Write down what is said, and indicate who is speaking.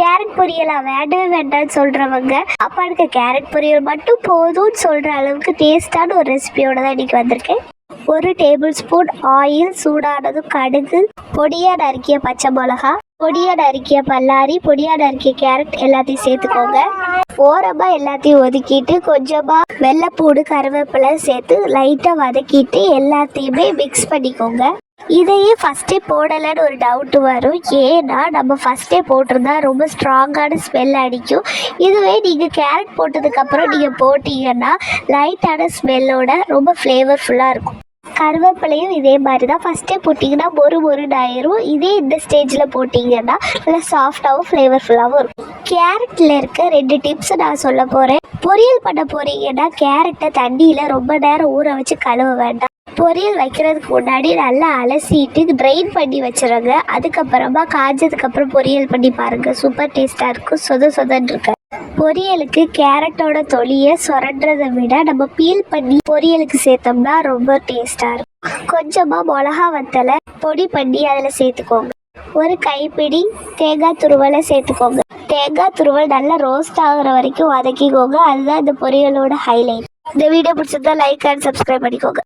Speaker 1: Carrot பொரியலா வேண்டவே வேண்டாம்னு சொல்கிறவங்க அப்பாவுக்கு கேரட் பொரியல் மட்டும் போதும்னு சொல்கிற அளவுக்கு டேஸ்டான ஒரு ரெசிபியோட தான் இன்றைக்கி வந்திருக்கேன். ஒரு டேபிள் ஸ்பூன் ஆயில் சூடானதும் கடுகு பொடியாக நறுக்கிய பச்சை மிளகா பொடியாக நறுக்கிய பல்லாரி பொடியாக நறுக்கிய கேரட் எல்லாத்தையும் சேர்த்துக்கோங்க. ஓரமாக எல்லாத்தையும் ஒதுக்கிட்டு கொஞ்சமாக வெள்ளைப்பூடு கருவேப்பிலை சேர்த்து லைட்டாக வதக்கிட்டு எல்லாத்தையுமே மிக்ஸ் பண்ணிக்கோங்க. இதையே ஃபஸ்ட்டே போடலைன்னு ஒரு டவுட் வரும். ஏன்னா நம்ம ஃபஸ்ட்டே போட்டிருந்தா ரொம்ப ஸ்ட்ராங்கான ஸ்மெல் அடிக்கும். இதுவே நீங்கள் கேரட் போட்டதுக்கப்புறம் நீங்கள் போட்டிங்கன்னா லைட்டான ஸ்மெல்லோட ரொம்ப ஃப்ளேவர்ஃபுல்லாக இருக்கும். கருவேப்பிலையும் இதே மாதிரி தான் ஃபஸ்ட்டே போட்டிங்கன்னா ஒரு ஒரு ஆயிரும் இதே இந்த ஸ்டேஜில் போட்டிங்கன்னா நல்லா சாஃப்டாகவும் ஃப்ளேவர்ஃபுல்லாகவும் இருக்கும். கேரட்டில் இருக்க ரெண்டு டிப்ஸ் நான் சொல்ல போகிறேன் பொரியல் பண்ண போகிறீங்கன்னா கேரட்டை தண்ணியில் ரொம்ப நேரம் ஊற வச்சு கழுவ வேண்டாம். பொரியல் வைக்கிறதுக்கு முன்னாடி நல்லா அலசிட்டு ட்ரைன் பண்ணி வச்சிருங்க. அதுக்கப்புறமா காஞ்சதுக்கப்புறம் பொரியல் பண்ணி பாருங்கள் சூப்பர் டேஸ்ட்டாக இருக்கும். சொத சொதன்னு இருக்கு. பொரியலுக்கு கேரட்டோட தொலியை சுரண்டுறதை விட நம்ம பீல் பண்ணி பொரியலுக்கு சேர்த்தோம்னா ரொம்ப டேஸ்ட்டாக இருக்கும். கொஞ்சமாக மிளகா வத்தலை பொடி பண்ணி அதில் சேர்த்துக்கோங்க. ஒரு கைப்பிடி தேங்காய் துருவலை சேர்த்துக்கோங்க. தேங்காய் துருவல் நல்லா ரோஸ்ட் ஆகிற வரைக்கும் வதக்கிக்கோங்க. அதுதான் இந்த பொரியலோட ஹைலைட் இந்த வீடியோ பிடிச்சிருந்தா லைக் அண்ட் சப்ஸ்கிரைப் பண்ணிக்கோங்க.